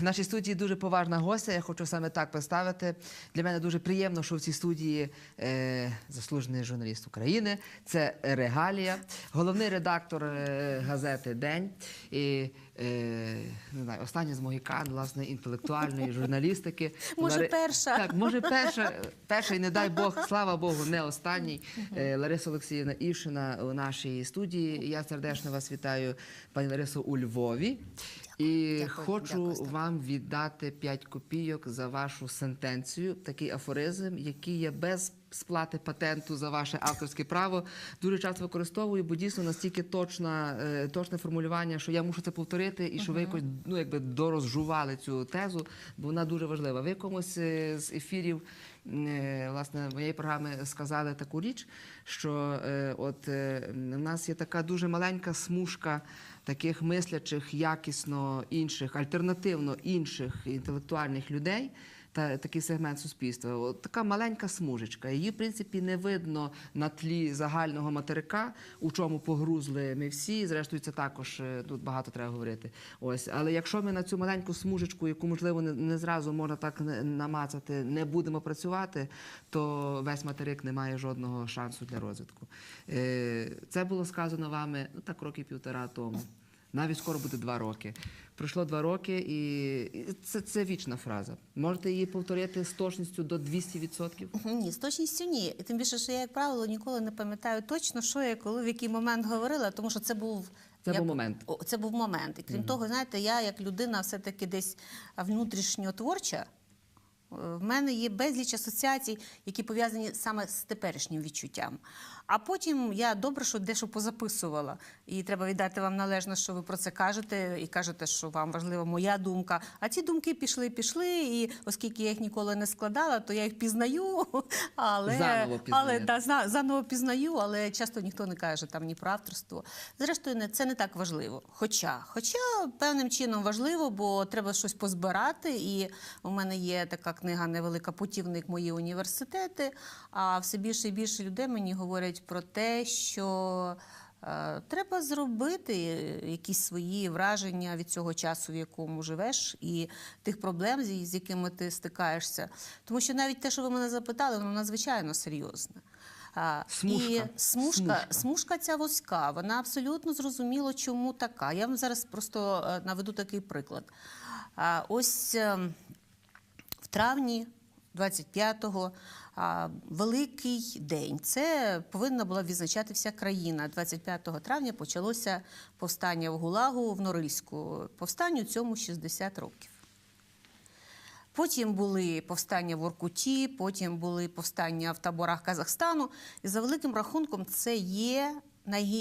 В нашій студії дуже поважна гостя. Я хочу саме так представити. Для мене дуже приємно, що в цій студії е, заслужений журналіст України. Це Регалія, головний редактор е, газети День. І не знаю, остання з могікан, власне, інтелектуальної журналістики. Може, Лари- перша. Так, може, перша, перша, і не дай Бог, слава Богу, не останній. Е, Лариса Олексіївна Ішина у нашій студії. Я сердечно вас вітаю, пані Ларисо, у Львові. І Дякую, хочу дякую, вам віддати 5 копійок за вашу сентенцію, такий афоризм, який є без сплати патенту за ваше авторське право. Дуже часто використовую, бо дійсно настільки точна, е, точне формулювання, що я мушу це повторити, і що ви якось ну, якби дорозжували цю тезу, бо вона дуже важлива. Ви комусь е, з ефірів е, власне моєї програми сказали таку річ, що от в нас є така дуже маленька смужка таких мислячих, якісно інших, альтернативно інших інтелектуальних людей. Та такий сегмент суспільства. От така маленька смужечка. Її, в принципі, не видно на тлі загального материка, у чому погрузли ми всі. Зрештою, це також е, тут багато треба говорити. Ось, але якщо ми на цю маленьку смужечку, яку можливо не, не зразу можна так намацати, не будемо працювати, то весь материк не має жодного шансу для розвитку. Е, Це було сказано вами ну так роки півтора тому. Навіть скоро буде два роки. Пройшло два роки, і це, це вічна фраза. Можете її повторити з точністю до 200%? Ні, з точністю ні. І тим більше, що я, як правило, ніколи не пам'ятаю точно, що я коли в який момент говорила, тому що це був. Це я- був момент. Це був момент. І крім того, знаєте, я як людина все-таки десь внутрішньо творча. е, В мене є безліч асоціацій, які пов'язані саме з теперішнім відчуттям. А потім я добре, що дещо позаписувала. І треба віддати вам належно, що ви про це кажете, і кажете, що вам важлива моя думка. А ці думки пішли, пішли. І оскільки я їх ніколи не складала, то я їх пізнаю. Але, Заново але да, заново пізнаю, але часто ніхто не каже там ні про авторство. Зрештою, це не так важливо. Хоча, хоча певним чином важливо, бо треба щось позбирати. І у мене є така книга невелика путівник мої університети. А все більше і більше людей мені говорять про те, що. е, Треба зробити якісь свої враження від цього часу, в якому живеш, і тих проблем, з якими ти стикаєшся. Тому що навіть те, що ви мене запитали, воно надзвичайно серйозне. А, Смужка. І смужка, Смужка. смужка ця вузька, вона абсолютно зрозуміло, чому така. Я вам зараз просто е, наведу такий приклад. А, Ось ем, в травні 25-го а, великий день. Це повинна була відзначати вся країна. 25 травня почалося повстання в Гулагу в Норильську. Повстанню цьому 60 років. Потім були повстання в Оркуті, потім були повстання в таборах Казахстану. І за великим рахунком, це є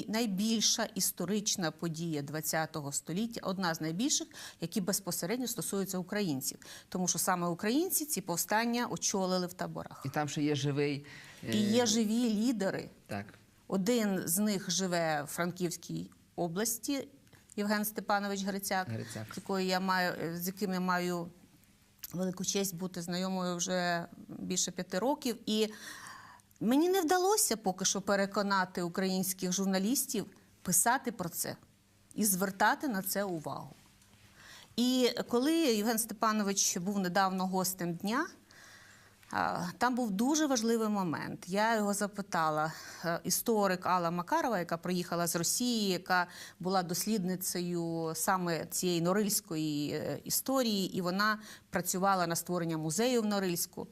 найбільша історична подія ХХ століття, одна з найбільших, які безпосередньо стосуються українців. Тому що саме українці ці повстання очолили в таборах. І там ще є живий. е, І є живі лідери. Так. Один з них живе в Франківській області, Євген Степанович Грицяк, Грицяк. з якою я маю з яким я маю велику честь бути знайомою вже більше п'яти років. І мені не вдалося поки що переконати українських журналістів писати про це і звертати на це увагу. І коли Євген Степанович був недавно гостем дня, Там був дуже важливий момент. Я його запитала. Е, Історик Алла Макарова, яка приїхала з Росії, яка була дослідницею саме цієї норильської е, історії, і вона працювала на створення музею в Норильську.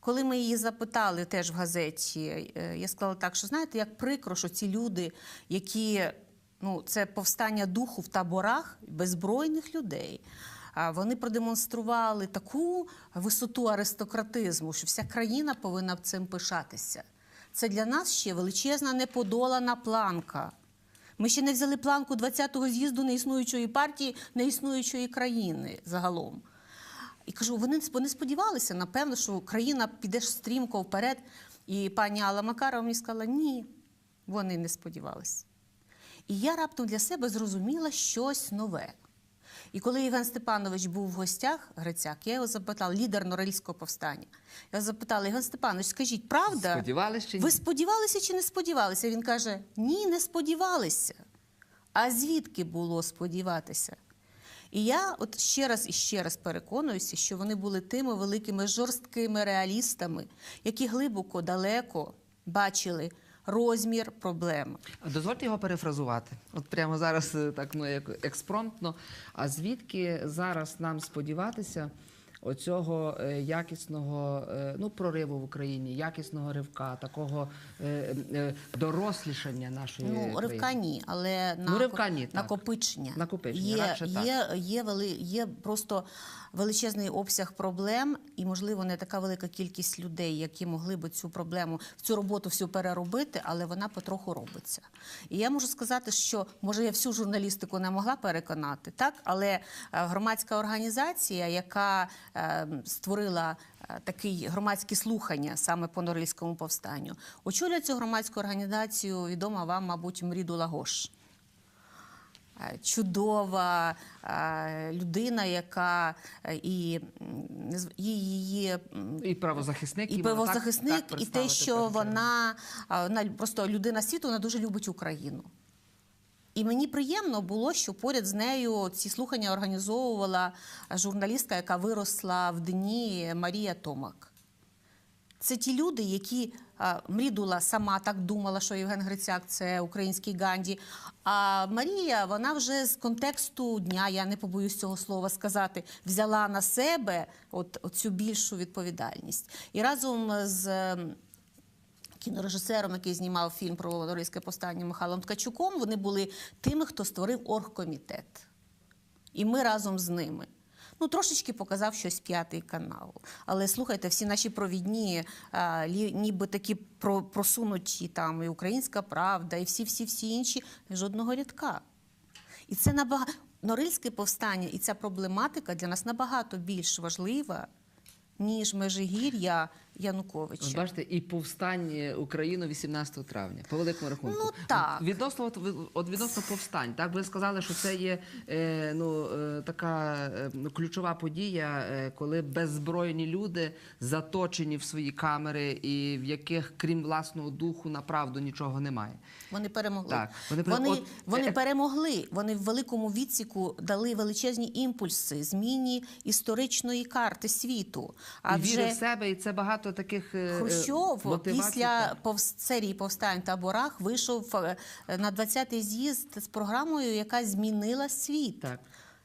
Коли ми її запитали теж в газеті, е, я сказала так, що знаєте, як прикро, що ці люди, які ну, це повстання духу в таборах беззбройних людей. Вони продемонстрували таку висоту аристократизму, що вся країна повинна цим пишатися. Це для нас ще величезна неподолана планка. Ми ще не взяли планку 20-го з'їзду неіснуючої партії, неіснуючої країни загалом. І кажу, вони, вони сподівалися, напевно, що країна піде стрімко вперед. І пані Алла Макарова мені сказала, ні, вони не сподівалися. І я раптом для себе зрозуміла щось нове. І коли Євген Степанович був в гостях, Грицяк, я його запитала, лідер Норильського повстання. Я запитала, Євген Степанович, скажіть, правда? Сподівались чи ні? Ви сподівалися чи не сподівалися? Він каже: ні, не сподівалися. А звідки було сподіватися? І я от ще раз і ще раз переконуюся, що вони були тими великими жорсткими реалістами, які глибоко, далеко бачили розмір проблеми. Дозвольте його перефразувати. От прямо зараз е, так ну як експромтно. А звідки зараз нам сподіватися оцього е, якісного е, ну прориву в Україні, якісного ривка, такого е, дорослішання нашої Ну, ривка ні, але на Ну, ривка ні, накопичення. Накопичення, Є, радше так. є, є, вели, є просто величезний обсяг проблем, і, можливо, не така велика кількість людей, які могли би цю проблему, цю роботу всю переробити, але вона потроху робиться. І я можу сказати, що може я всю журналістику не могла переконати, так, але е, громадська організація, яка е, створила е, такі громадські слухання саме по Норильському повстанню, очолює цю громадську організацію відома вам, мабуть, Мріду Лагош. Е, Чудова е, людина, яка е, і її, її м, І правозахисник, і так- так і те, що вона, вона просто людина світу, вона дуже любить Україну. І мені приємно було, що поряд з нею ці слухання організовувала журналістка, яка виросла в дні Марія Томак. Це ті люди, які Мрідула сама так думала, що Євген Грицяк це український Ганді. А Марія, вона вже з контексту дня, я не побоюсь цього слова сказати, взяла на себе от, цю більшу відповідальність. І разом з кінорежисером, який знімав фільм про Норильське повстання Михайлом Ткачуком, вони були тими, хто створив оргкомітет. І ми разом з ними. Ну, трошечки показав щось п'ятий канал. Але слухайте, всі наші провідні, а, ніби такі про, просунуті там і Українська Правда, і всі-всі-всі інші, жодного рядка. І це набагато Норильське повстання і ця проблематика для нас набагато більш важлива, ніж Межигір'я Януковича. Бачите, і повстання України 18 травня, по великому рахунку. Ну, так. Відносно, от, от відносно повстань, так ви сказали, що це є е, ну, е, така е, ну, ключова подія, е, коли беззбройні люди заточені в свої камери, і в яких, крім власного духу, на правду нічого немає. Вони перемогли. Так, вони пере- вони, от, вони е, перемогли. Вони в великому відсіку дали величезні імпульси зміні історичної карти світу. і віри в себе, і це багато таких е, е, Хрущов мотивацій, після повс- серії повстань в таборах вийшов е, на 20-й з'їзд з програмою, яка змінила світ. Так.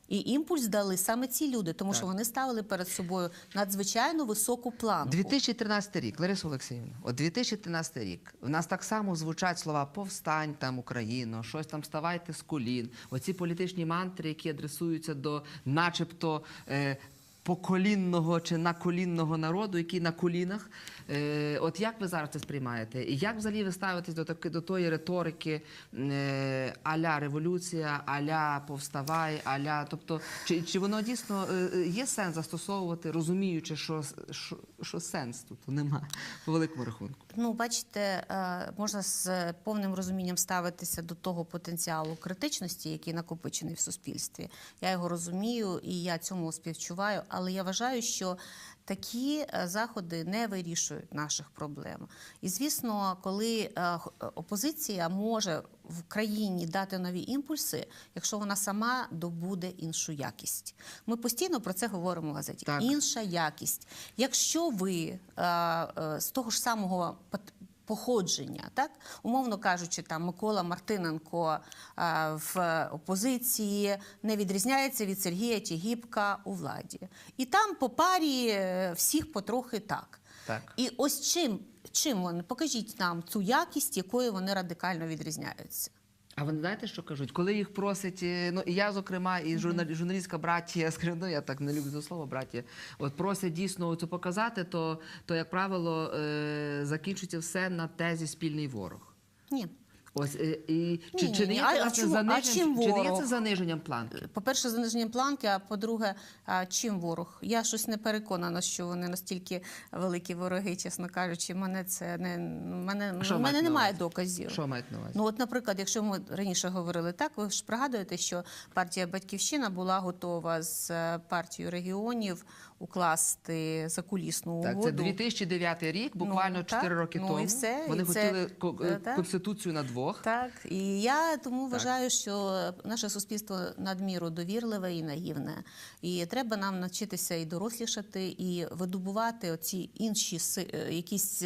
І імпульс дали саме ці люди, тому Так. що вони ставили перед собою надзвичайно високу планку. 2013 рік, Лариса Олексіївна, от 2013 рік. В нас так само звучать слова повстань там Україно, щось там ставайте з колін. Оці політичні мантри, які адресуються до, начебто. Е, Поколінного чи наколінного народу, який на колінах. Е, от як ви зараз це сприймаєте? І як взагалі ви ставитесь до таки до тої риторики е, аля революція, аля повставай, аля, тобто, чи, чи воно дійсно е, є сенс застосовувати, розуміючи, що, що, що сенс тут немає по великому рахунку? Ну, бачите, можна з повним розумінням ставитися до того потенціалу критичності, який накопичений в суспільстві. Я його розумію і я цьому співчуваю, але я вважаю, що такі е, заходи не вирішують наших проблем. І звісно, коли е, е, опозиція може в країні дати нові імпульси, якщо вона сама добуде іншу якість. Ми постійно про це говоримо в газеті. Так. Інша якість. Якщо ви з того ж самого походження, так умовно кажучи, там Микола Мартиненко е, в опозиції не відрізняється від Сергія Тігіпка у владі, і там по парі е, всіх потрохи так. Так. І ось чим, чим вони покажіть нам цю якість, якою вони радикально відрізняються. А ви знаєте, що кажуть? Коли їх просять, е, ну і я, зокрема, і журналі, журналістка братія, скажу, ну я так не люблю це слово братія. От просять дійсно це показати, то, то як правило, е, закінчується все на тезі спільний ворог. Ні. Ось е, і чи, Ні, чи, не є А- це а власне а заниженням- чим чи не є це заниженням планки? По-перше, заниженням планки, а по-друге, чим ворог? Я щось не переконана, що вони настільки великі вороги, чесно кажучи. Мене це не мене, А що мене немає доказів. Що мають на увазі? Ну, от, наприклад, якщо ми раніше говорили так, ви ж пригадуєте, що партія Батьківщина була готова з е, партією регіонів укласти закулісну Так, угоду. це 2009 рік, буквально Ну, 4 так, роки ну, тому. і все, Вони і хотіли е, так. конституцію на двох. Так, і я тому вважаю, що наше суспільство надміру довірливе і наївне. І треба нам навчитися і дорослішати, і видобувати оці інші е, якісь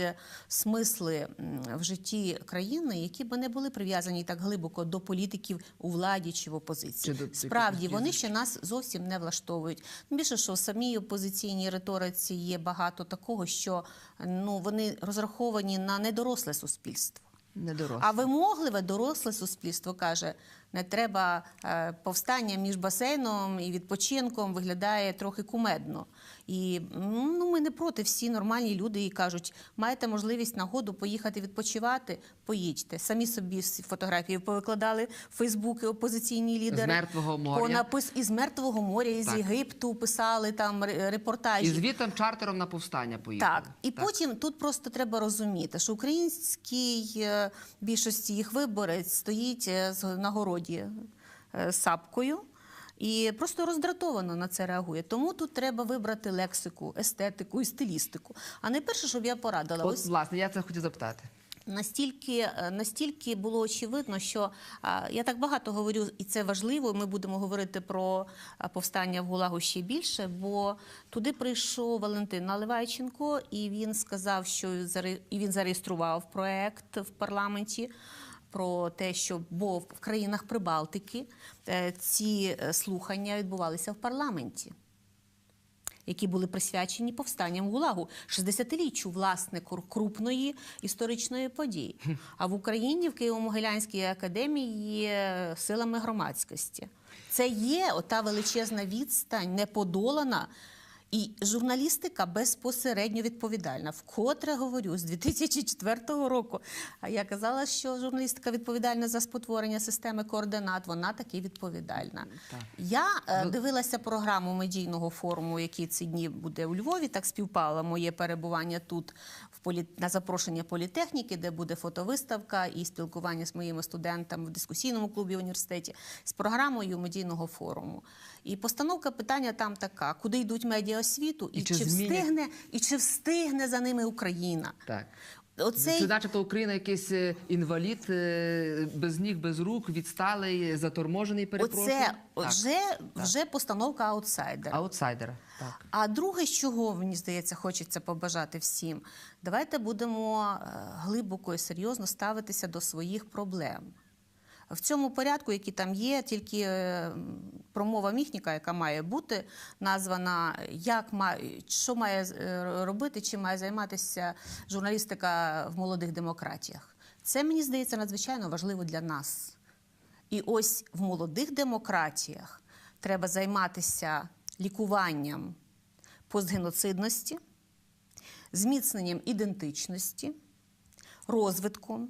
смисли в житті країни, які б не були прив'язані так глибоко до політиків у владі чи в опозиції. Чи Справді вони ще нас зовсім не влаштовують. Більше, що в самій опозиційній риториці є багато такого, що ну вони розраховані на недоросле суспільство. Недоросле. А вимогливе доросле суспільство каже: не треба е, повстання між басейном і відпочинком виглядає трохи кумедно. І ну, ми не проти всі нормальні люди і кажуть, маєте можливість нагоду поїхати відпочивати, поїдьте. Самі собі фотографії повикладали в Фейсбуки опозиційні лідери. Мертвого моря. По напис із Мертвого моря, із Так. Єгипту писали там репортажі. І звітом чартером на повстання поїхали. Так, і потім тут просто треба розуміти, що українській е, більшості їх виборець стоїть е, з нагороді е, сапкою. І просто роздратовано на це реагує. Тому тут треба вибрати лексику, естетику і стилістику. А найперше, щоб я порадила, От, ось власне, я це хотів запитати. Настільки, е, настільки було очевидно, що я так багато говорю, і це важливо. Ми будемо говорити про повстання в Гулагу ще більше, бо туди прийшов Валентин Наливайченко, і він сказав, що і він зареєстрував проект в парламенті. Про те, що бо в країнах Прибалтики е, ці е, слухання відбувалися в парламенті які були присвячені повстанням ГУЛАГу, 60-річчю власне крупної історичної події. А в Україні в Києво-Могилянській академії є силами громадськості. Це є ота величезна відстань, неподолана. І журналістика безпосередньо відповідальна. Вкотре говорю з 2004 року. А я казала, що журналістика відповідальна за спотворення системи координат. Вона таки відповідальна. Так. Я е, дивилася програму медійного форуму, який ці дні буде у Львові. Так співпало моє перебування тут в полі... на запрошення політехніки, де буде фотовиставка і спілкування з моїми студентами в дискусійному клубі університеті з програмою медійного форуму. І постановка питання там така: куди йдуть медіа освіту, і, І чи чи, встигне, і чи встигне за ними Україна? Так. Оцей Це начебто Україна якийсь е, інвалід, е, без ніг, без рук, відсталий, заторможений, перепрошую. оце Так. вже, вже постановка аутсайдера. Аутсайдера. Так. А друге, з чого мені здається, хочеться побажати всім, давайте будемо е, глибоко і серйозно ставитися до своїх проблем. В цьому порядку, який там є, тільки е, промова міхніка, яка має бути названа, як має, що має е, робити, чим має займатися журналістика в молодих демократіях. Це мені здається надзвичайно важливо для нас. І ось в молодих демократіях треба займатися лікуванням постгеноцидності, зміцненням ідентичності, розвитком,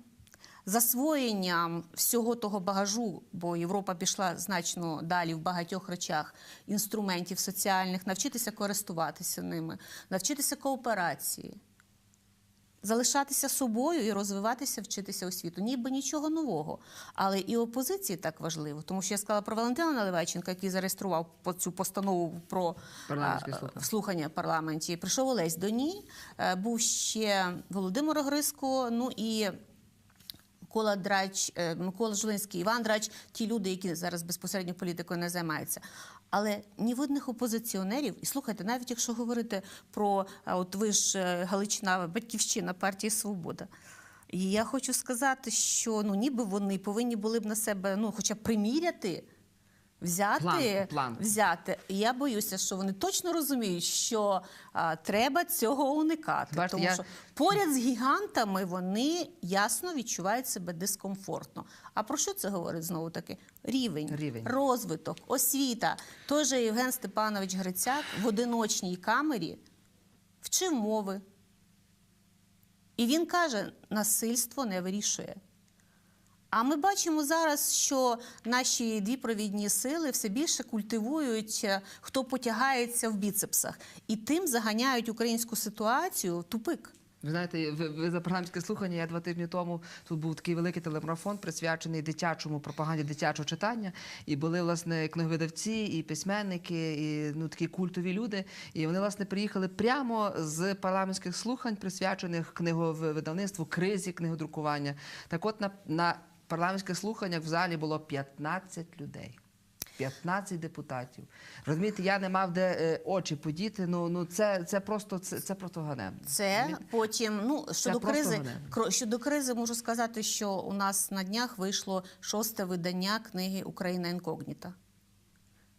засвоєнням всього того багажу, бо Європа пішла значно далі в багатьох речах інструментів соціальних, навчитися користуватися ними, навчитися кооперації. Залишатися собою і розвиватися, вчитися освіту. Ніби нічого нового. Але і опозиції так важливо. Тому що я сказала про Валентина Наливайченка, який зареєстрував цю постанову про слухання. слухання в парламенті. Прийшов Олесь Доній, е, був ще Володимир Гриско, ну і Микола Драч, е, Микола Жулинський, Іван Драч, ті люди, які зараз безпосередньо політикою не займаються. Але ні видних опозиціонерів, і слухайте, навіть якщо говорити про от ви ж Галична Галичина, батьківщина партії Свобода. І я хочу сказати, що ну ніби вони повинні були б на себе, ну, хоча б приміряти. Взяти, Планку, планку. взяти. Я боюся, що вони точно розуміють, що а, треба цього уникати. Бачите, тому я- що поряд з гігантами вони ясно відчувають себе дискомфортно. А про що це говорить знову таки? Рівень, Рівень. розвиток, освіта. Той же Євген Степанович Грицяк в одиночній камері вчив мови. І він каже: насильство не вирішує. А ми бачимо зараз, що наші дві провідні сили все більше культивують, е, хто потягається в біцепсах, і тим заганяють українську ситуацію в тупик. Ви знаєте, ви, за парламентське слухання. Я два тижні тому тут був такий великий телемарафон, присвячений дитячому пропаганді дитячого читання. І були власне книговидавці, і письменники, і ну такі культові люди. І вони власне приїхали прямо з парламентських слухань, присвячених книговидавництву, кризі книгодрукування. Так, от на, на парламентських слуханнях в залі було 15 людей. 15 депутатів. Розумієте, я не мав де е, очі подіти. Ну, ну це, це просто це, це просто ганебно. Це Розумієте? потім, ну щодо просто кризи, кро- щодо кризи, можу сказати, що у нас на днях вийшло шосте видання книги Україна інкогніта.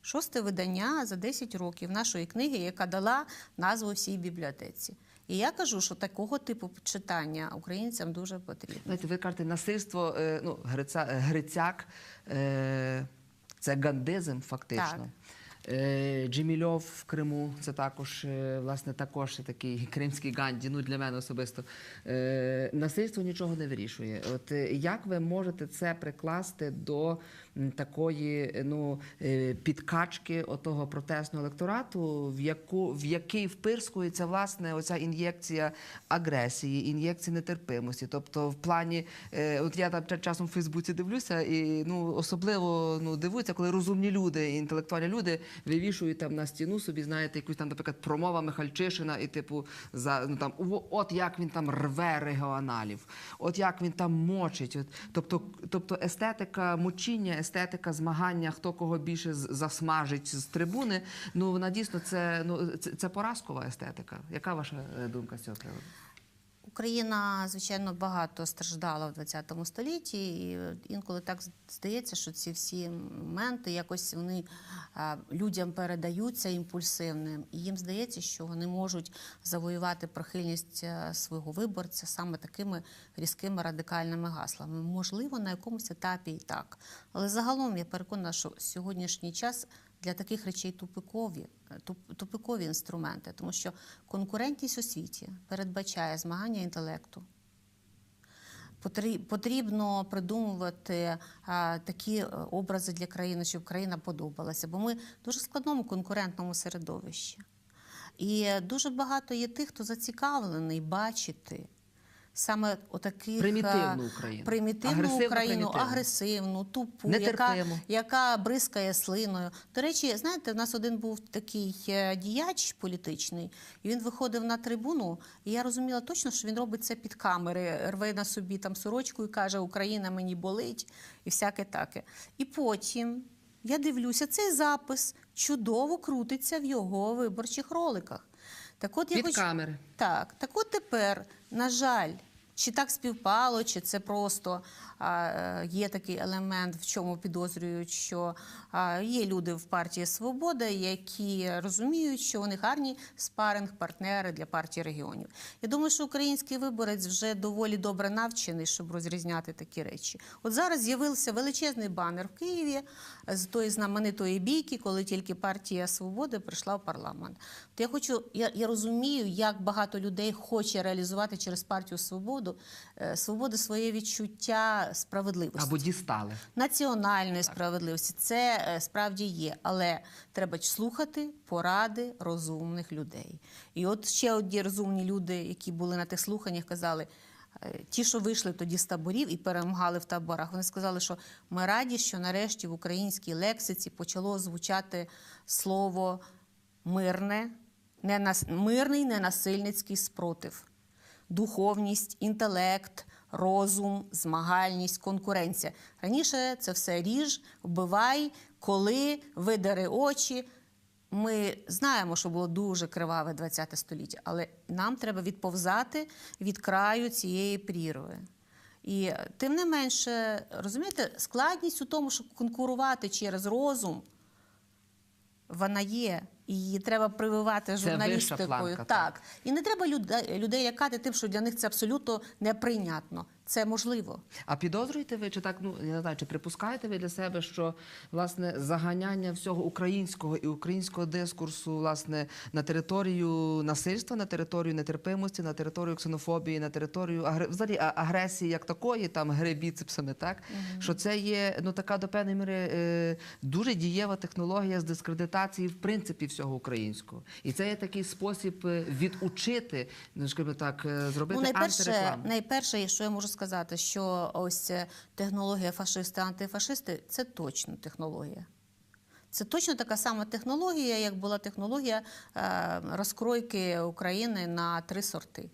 Шосте видання за 10 років нашої книги, яка дала назву всій бібліотеці. І я кажу, що такого типу читання українцям дуже потрібно. Знаєте, ви кажете, насильство, е, ну, Гриця, е, Грицяк, е, це гандизм, фактично. Так. Джемільов в Криму, це також, власне, також такий кримський Ганді, ну для мене особисто. Насильство нічого не вирішує. От як ви можете це прикласти до такої е, ну, е, підкачки отого протестного електорату, в, яку, в який впирскується власне оця ін'єкція агресії, ін'єкції нетерпимості. Тобто, в плані, е, от я там часом в Фейсбуці дивлюся, і ну особливо ну дивуються, коли розумні люди, інтелектуальні люди вивішують там на стіну собі, знаєте, якусь там, наприклад, промова Михальчишина, і типу за ну там «О, от як він там рве регіоналів, от як він там мочить. От, тобто, тобто естетика мучіння, естетика змагання, хто кого більше засмажить з трибуни. Ну вона дійсно це ну це, це поразкова естетика. Яка ваша е, думка з цього приводу? Україна, звичайно, багато страждала в ХХ столітті, і інколи так здається, що ці всі моменти якось вони людям передаються імпульсивним, і їм здається, що вони можуть завоювати прихильність е, свого виборця саме такими різкими радикальними гаслами. Можливо, на якомусь етапі і так. Але загалом я переконана, що сьогоднішній час для таких речей тупикові, е, туп- тупикові інструменти, тому що конкурентність у світі передбачає змагання інтелекту. Потрібно придумувати а, такі е, образи для країни, щоб країна подобалася, бо ми в дуже складному конкурентному середовищі. І е, дуже багато є тих, хто зацікавлений бачити саме отаких Примітивну е, Україну. примітивну Агресивно Україну, примітивну. агресивну, тупу, яка, яка бризкає слиною. До речі, знаєте, в нас один був такий е, діяч політичний, і він виходив на трибуну, і я розуміла точно, що він робить це під камери, рве на собі там сорочку і каже: Україна мені болить, і всяке таке. І потім я дивлюся, цей запис чудово крутиться в його виборчих роликах. Так от я Під хочу... камери. Так, так от тепер, на жаль, чи так співпало, чи це просто є такий елемент, в чому підозрюють, що є люди в партії Свобода, які розуміють, що вони гарні спаринг-партнери для партії регіонів. Я думаю, що український виборець вже доволі добре навчений, щоб розрізняти такі речі. От зараз з'явився величезний банер в Києві з тої знаменитої бійки, коли тільки партія Свободи прийшла в парламент. От я хочу, я, я розумію, як багато людей хоче реалізувати через партію Свободу е, свободи своє відчуття справедливості Або дістали. національної справедливості. Це е, справді є, але треба слухати поради розумних людей. І от ще одні розумні люди, які були на тих слуханнях, казали. е, Ті, що вийшли тоді з таборів і перемагали в таборах, вони сказали, що ми раді, що нарешті в українській лексиці почало звучати слово мирне, ненас... мирний ненасильницький спротив духовність, інтелект, розум, змагальність, конкуренція. Раніше це все ріж, вбивай, коли, видари очі. Ми знаємо, що було дуже криваве ХХ століття, але нам треба відповзати від краю цієї прірви. І е, тим не менше, розумієте, складність у тому, щоб конкурувати через розум, вона є. І її треба прививати журналістикою. планка, так. так. І не треба людей лякати тим, що для них це абсолютно неприйнятно. Це можливо. А підозрюєте ви, чи так, ну я не знаю, чи припускаєте ви для себе, що власне заганяння всього українського і українського дискурсу власне на територію насильства, на територію нетерпимості, на територію ксенофобії, на територію агре- взагалі агресії як такої, там гри біцепсами, так що це є ну така до певної міри е, дуже дієва технологія з дискредитації в принципі всього українського, і це є такий спосіб е, відучити, ну скажімо так, е, зробити Ну, найперше, антирекламу. найперше, що я можу сказати, що ось е, технологія фашисти, антифашисти це точно технологія. Це точно така сама технологія, як була технологія е, розкройки України на три сорти.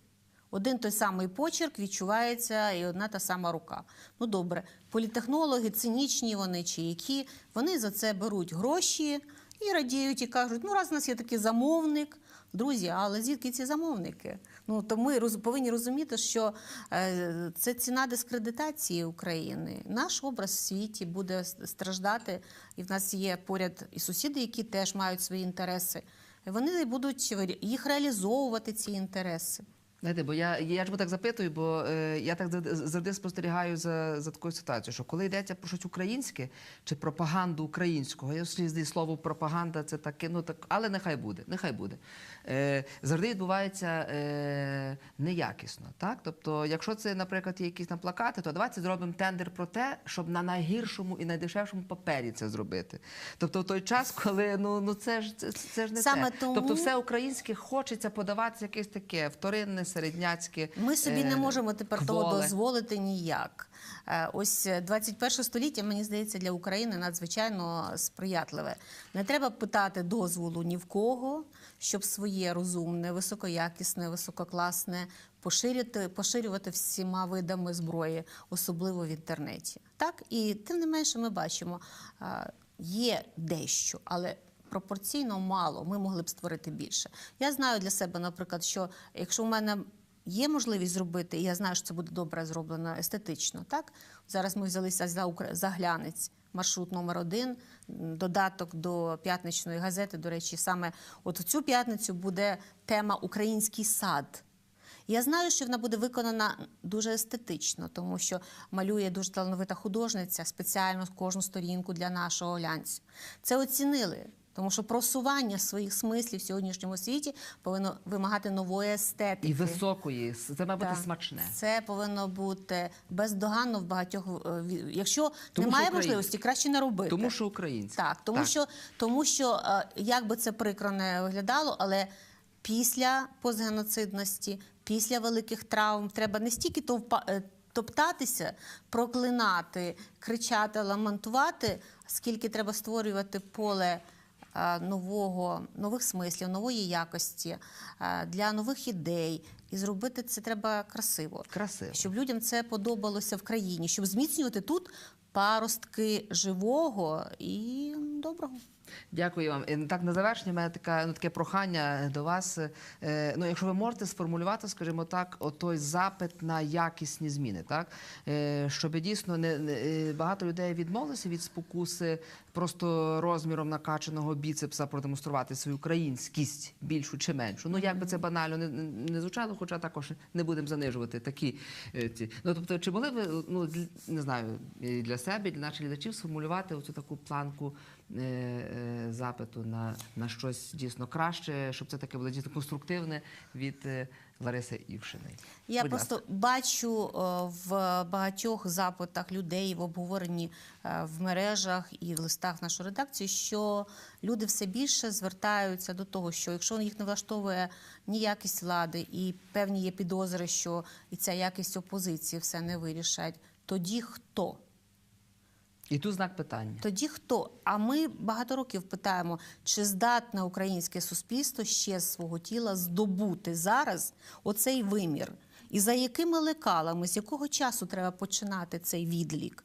Один той самий почерк відчувається і одна та сама рука. Ну добре, політехнологи, цинічні вони чи які, вони за це беруть гроші і радіють, і кажуть, ну раз у нас є такий замовник, друзі, але звідки ці замовники? Ну то ми роз, повинні розуміти, що е, це ціна дискредитації України. Наш образ в світі буде страждати, і в нас є поряд і сусіди, які теж мають свої інтереси. Вони будуть їх реалізовувати ці інтереси. Знаєте, бо я, я чому так запитую, бо е, я так завжди- спостерігаю за, за такою ситуацією, що коли йдеться про щось українське чи пропаганду українського, я слізний слово пропаганда це таке, ну так, але нехай буде, нехай буде. Е, завжди відбувається е, неякісно. Так? Тобто, якщо це, наприклад, є якісь там плакати, то давайте зробимо тендер про те, щоб на найгіршому і найдешевшому папері це зробити. Тобто, в той час, коли ну, ну це ж це, це ж не Саме те. тому- Тобто, все українське хочеться подаватися якесь таке вторинне, середняцьке. Ми собі не е, можемо тепер того дозволити ніяк. Е, Ось е, 21 століття, мені здається, для України надзвичайно сприятливе. Не треба питати дозволу ні в кого, щоб своє розумне, високоякісне, висококласне поширювати, поширювати всіма видами зброї, особливо в інтернеті. Так і тим не менше, ми бачимо, е, є дещо, але пропорційно мало. Ми могли б створити більше. Я знаю для себе, наприклад, що якщо в мене є можливість зробити, і я знаю, що це буде добре зроблено естетично. Так зараз ми взялися за за глянець. Маршрут номер один, додаток до п'ятничної газети. До речі, саме от в цю п'ятницю буде тема Український сад. Я знаю, що вона буде виконана дуже естетично, тому що малює дуже талановита художниця спеціально кожну сторінку для нашого глянцю. Це оцінили, тому що просування своїх смислів в сьогоднішньому світі повинно вимагати нової естетики. І високої, це має бути Так. смачне. Це повинно бути бездоганно в багатьох. е, Якщо Тому немає можливості, краще не робити. Тому що українське. Так, тому Так. що, тому що е, як би це прикро не виглядало, але після постгеноцидності, після великих травм треба не стільки товпа, е, топтатися, проклинати, кричати, ламентувати, скільки треба створювати поле. Е, Нового нових смислів, нової якості е, для нових ідей, і зробити це треба красиво Красиво. щоб людям це подобалося в країні, щоб зміцнювати тут паростки живого і доброго. Дякую вам. І так на завершення мене така ну таке прохання до вас. Е, ну, якщо ви можете сформулювати, скажімо так, отой запит на якісні зміни, так е, щоб дійсно не, не е, багато людей відмовилися від спокуси просто розміром накачаного біцепса продемонструвати свою українськість більшу чи меншу. Ну як би це банально не, не- звучало, хоча також не будемо занижувати такі е, ці. Ну тобто, чи могли ви ну для- не знаю для себе, для наших глядачів сформулювати оцю таку планку е, е, запиту на, на щось дійсно краще, щоб це таке було дійсно конструктивне від е, Лариси Івшиної. Я Будь просто ласка. бачу е, в багатьох запитах людей в обговоренні е, в мережах і в листах в нашу редакцію, що люди все більше звертаються до того, що якщо їх не влаштовує ні якість влади, і певні є підозри, що і ця якість опозиції все не вирішать, тоді хто? І тут знак питання. Тоді хто? А ми багато років питаємо, чи здатне українське суспільство ще з свого тіла здобути зараз оцей вимір? І за якими лекалами, з якого часу треба починати цей відлік?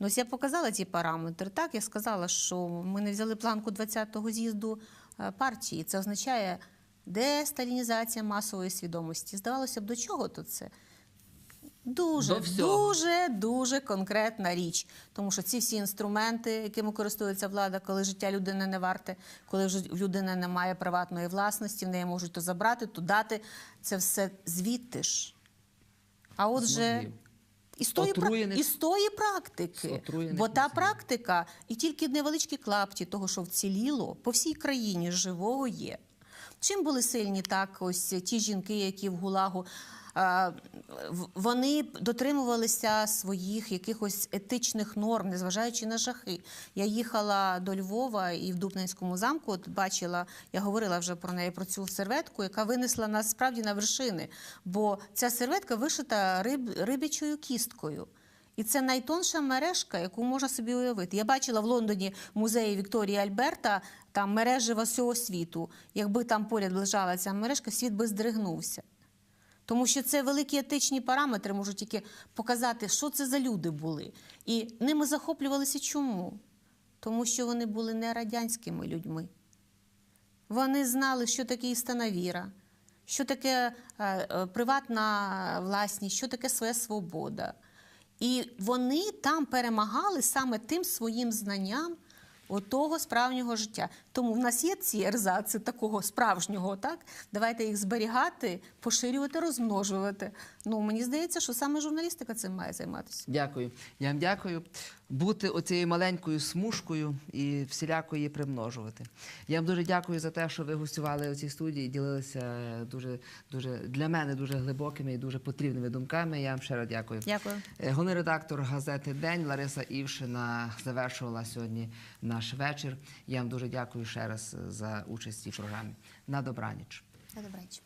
Ну, ось я показала ці параметри. Так, я сказала, що ми не взяли планку 20-го з'їзду е, партії. Це означає десталінізація масової свідомості. Здавалося б, до чого то це? Дуже, До всього. дуже, дуже конкретна річ. Тому що ці всі інструменти, якими користується влада, коли життя людини не варте, коли вже в людини немає приватної власності, в неї можуть то забрати, то дати. Це все звідти ж. А отже. І з тої, Отруєних- і з тої практики. Отруєних Бо та практика, і тільки невеличкі клапті того, що вціліло, по всій країні живого є. Чим були сильні так ось ті жінки, які в Гулагу? Вони дотримувалися своїх якихось етичних норм, незважаючи на жахи. Я їхала до Львова і в Дубненському замку. От бачила, я говорила вже про неї про цю серветку, яка винесла нас справді на вершини. Бо ця серветка вишита риб, рибячою кісткою. І це найтонша мережка, яку можна собі уявити. Я бачила в Лондоні музеї Вікторії Альберта там мережева всього світу. Якби там поряд лежала ця мережка, світ би здригнувся. Тому що це великі етичні параметри можуть тільки показати, що це за люди були. І ними захоплювалися чому? Тому що вони були не радянськими людьми. Вони знали, що таке істина віра, що таке е, е, приватна власність, що таке своя свобода. І вони там перемагали саме тим своїм знанням отого справжнього життя. Тому в нас є ці ерзаци такого справжнього, так? Давайте їх зберігати, поширювати, розмножувати. Ну, мені здається, що саме журналістика цим має займатися. Дякую. Я вам дякую. Бути оцією маленькою смужкою і всіляко її примножувати. Я вам дуже дякую за те, що ви гостювали у цій студії, ділилися дуже, дуже для мене дуже глибокими і дуже потрібними думками. Я вам ще раз дякую. Дякую. Е, Головний редактор газети День Лариса Івшина завершувала сьогодні наш вечір. Я вам дуже дякую ще раз за участь цій програмі. На добраніч. На добраніч.